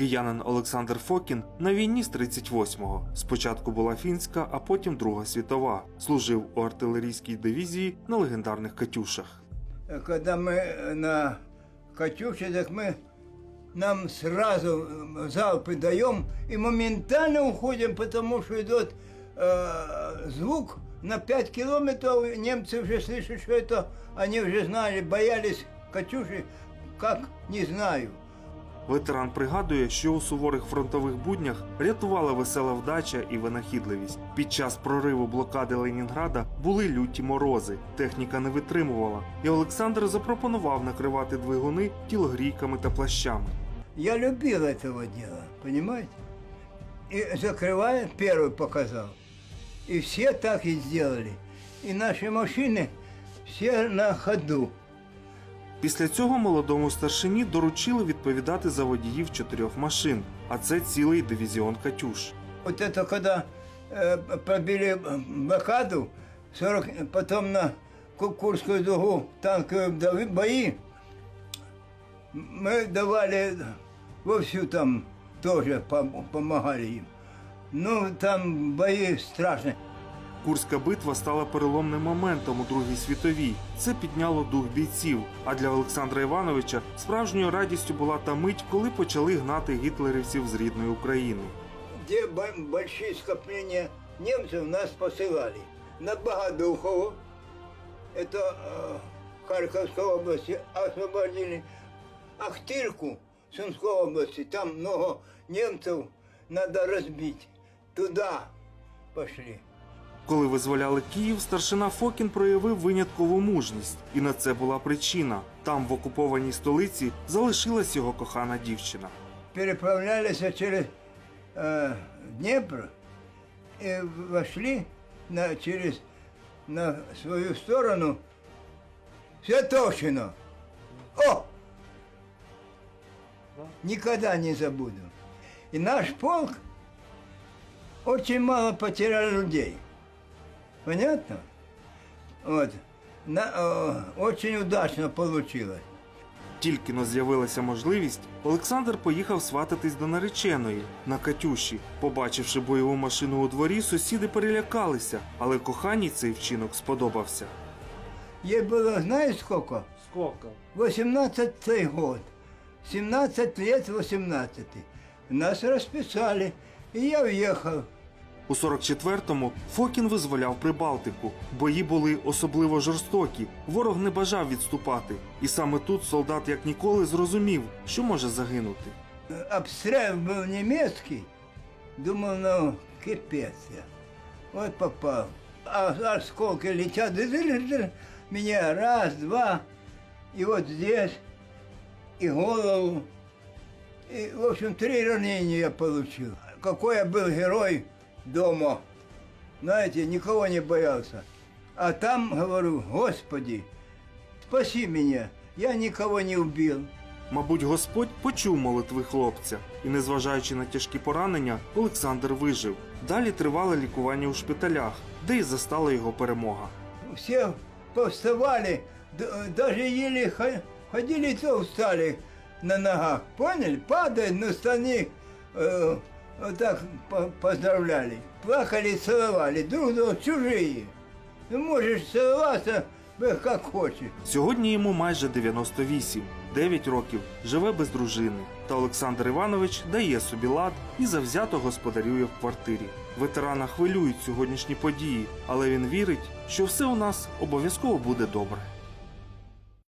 Киянин Олександр Фокін на війні з 38-го. Спочатку була фінська, а потім Друга світова. Служив у артилерійській дивізії на легендарних Катюшах. Когда мы на Катюше, так мы нам сразу залпы даем и моментально уходим, потому что идет э, звук на 5 километров. Немцы уже слышат, что это, они уже знали, боялись Катюши, как не знаю. Ветеран пригадує, що у суворих фронтових буднях рятувала весела вдача і винахідливість. Під час прориву блокади Ленінграда були люті морози. Техніка не витримувала, і Олександр запропонував накривати двигуни тілогрійками та плащами. Я любил этого дела, понимаете? И закрывая, первый показал. И все так и сделали. И наши машины все на ходу. Після цього молодому старшині доручили відповідати за водіїв чотирьох машин, а це цілий дивізіон Катюш. Вот это когда э, пробили блокаду, 40, потом на Ку- Курскую дугу танковые дави- бои, мы давали вовсю там тоже пом- помогали им. Ну, там бои страшные. Курська битва стала переломним моментом у Другій світовій. Це підняло дух бійців. А для Олександра Івановича справжньою радістю була та мить, коли почали гнати гітлерівців з рідної України. где бо- большие скопления немцев нас посылали. На Богодухово, это э, Харьковской области, освободили. Ахтырку, Сумской области, там много немцев надо разбить. Туда пошли. Коли визволяли Київ, старшина Фокін проявив виняткову мужність, і на це була причина. Там, в окупованій столиці, залишилась його кохана дівчина. Переправлялись через э, Днепр и вошли на, через на свою сторону Святовщину. О! Никогда не забуду. И наш полк очень мало потерял людей. Понятно? Вот. На- э, очень удачно получилось. Тільки но з'явилася можливість, Олександр поїхав свататись до нареченої на Катюші. Побачивши бойову машину у дворі, сусіди перелякалися, але коханій цей вчинок сподобався. Ей было, знаешь сколько? Сколько? 18 год. 17 лет 18. Нас расписали. И я уехал. У 44-му Фокін визволяв Прибалтику. Бої були особливо жорстокі. Ворог не бажав відступати. І саме тут солдат як ніколи зрозумів, що може загинути. Э, Обстрел был немецкий. Думал, ну, кипец я. Вот попал. А осколки летят. дыр-дыр-дыр. Меня раз, два. И вот здесь. И голову. И, в общем, три ранения я получил. Какой я был герой дома. Знаете, никого не боялся. А там говорю, Господи, спаси меня. Я никого не убил. Мабуть, Господь почув молитви хлопця, і, незважаючи на тяжкі поранення, Олександр вижив. Далі тривало лікування у шпиталях, де й застала його перемога. все повставали, еле хо- ходили, то встали на ногах. Поняли? Падают на станы, э, вот так по- поздравляли. Плакали, целовали, друг друга чужие. Ну, можешь целоваться э, как хочешь. Сьогодні йому майже 98, 9 років, живе без дружини. Та Олександр Іванович дає собі лад і завзято господарює в квартирі. Ветерана хвилюють сьогоднішні події, але він вірить, що все у нас обов'язково буде добре.